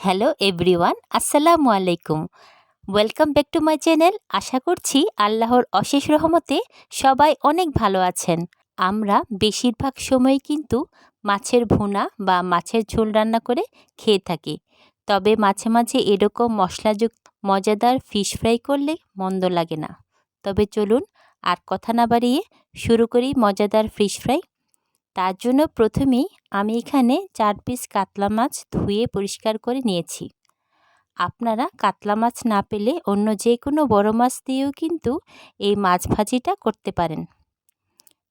Hello everyone আসসালামু আলাইকুম welcome back to my channel আশা করছি আল্লাহর অশেষ রহমতে সবাই অনেক ভালো আছেন। আমরা বেশিরভাগ সময় কিন্তু মাছের ভুনা বা মাছের ঝোল রান্না করে খেয়ে থাকি। তবে মাঝে মাঝে এরকম মশলাযুক্ত, মজাদার ফিশ ফ্রাই করলে মন্দ লাগে না। তবে চলুন আর কথা না বাড়িয়ে শুরু করি মজাদার ফিশ ফ্রাই তার জন্য প্রথমেই আমি এখানে চার পিস কাতলা মাছ ধুয়ে পরিষ্কার করে নিয়েছি। আপনারা কাতলা মাছ না পেলে অন্য যে কোনো বড় মাছ দিয়েও কিন্তু এই মাছ ভাজিটা করতে পারেন।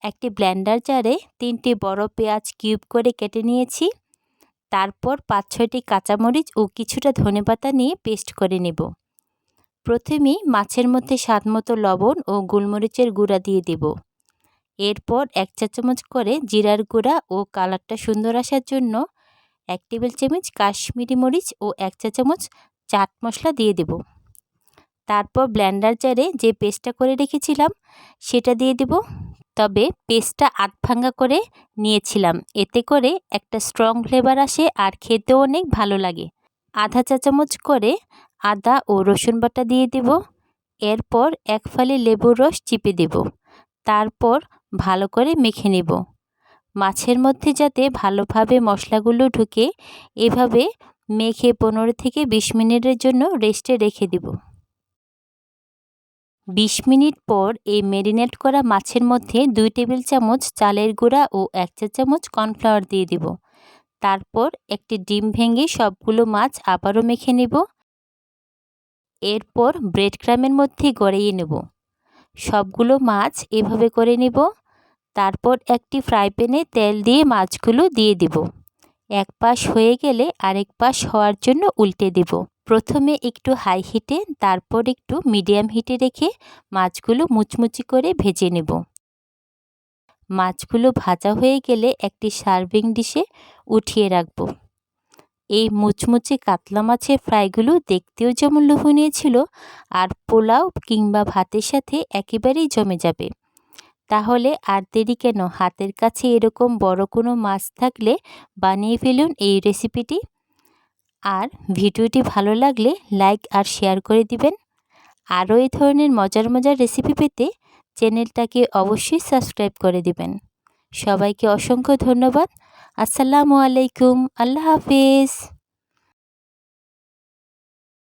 একটি ব্ল্যান্ডার জারে তিনটি বড় পেঁয়াজ কিউব করে কেটে নিয়েছি। তারপর পাঁচ ছয়টি কাঁচামরিচ ও কিছুটা ধনেপাতা নিয়ে পেস্ট করে নেব। প্রথমেই মাছের মধ্যে স্বাদ মতো লবণ ও গোলমরিচের গুঁড়া দিয়ে দেব। এরপর এক চা চামচ করে জিরার গুঁড়া ও কালারটা সুন্দর আসার জন্য এক টেবিল চামচ কাশ্মীরি মরিচ ও এক চা চামচ চাট মশলা দিয়ে দেব। তারপর ব্ল্যান্ডার জারে যে পেস্টটা করে রেখেছিলাম সেটা দিয়ে দেব। তবে পেস্টটা আধ ভাঙ্গা করে নিয়েছিলাম। এতে করে একটা স্ট্রং ফ্লেভার আসে আর খেতেও অনেক ভালো লাগে। আধা চা চামচ করে আদা ও রসুন বাটা দিয়ে দেব। এরপর এক ফালি লেবুর রস চিপে দেব। তারপর ভালো করে মেখে নেব। মাছের মধ্যে যাতে ভালোভাবে মশলাগুলো ঢুকে, এভাবে মেখে পনেরো থেকে বিশ মিনিটের জন্য রেস্টে রেখে দেব। বিশ মিনিট পর এই ম্যারিনেট করা মাছের মধ্যে দুই টেবিল চামচ চালের গুঁড়া ও এক চা চামচ কর্নফ্লাওয়ার দিয়ে দেব। তারপর একটি ডিম ভেঙে সবগুলো মাছ আবারও মেখে নেব। এরপর ব্রেড ক্রামের মধ্যে গড়িয়ে নেব। সবগুলো মাছ এভাবে করে নেব। তারপর একটি ফ্রাই প্যানে তেল দিয়ে মাছগুলো দিয়ে দেব। এক পাশ হয়ে গেলে আরেক পাশ হওয়ার জন্য উল্টে দেব। প্রথমে একটু হাই হিটে তারপর একটু মিডিয়াম হিটে রেখে মাছগুলো মুচমুচি করে ভেজে নেব। মাছগুলো ভাজা হয়ে গেলে একটি সার্ভিং ডিশে উঠিয়ে রাখব। এই মুচমুচে কাতলা মাছের ফ্রাইগুলো দেখতেও যেমন লোভনীয় ছিল, আর পোলাও কিংবা ভাতের সাথে একেবারেই জমে যাবে। তাহলে আর দেরি কেন? হাতের কাছে এরকম বড় কোনো মাছ থাকলে বানিয়ে ফেলুন এই রেসিপিটি। আর ভিডিওটি ভালো লাগলে লাইক আর শেয়ার করে দিবেন। আরও এই ধরনের মজার মজার রেসিপি পেতে চ্যানেলটাকে অবশ্যই সাবস্ক্রাইব করে দিবেন। সবাইকে অসংখ্য ধন্যবাদ। আসসালামু আলাইকুম। আল্লাহ হাফিজ।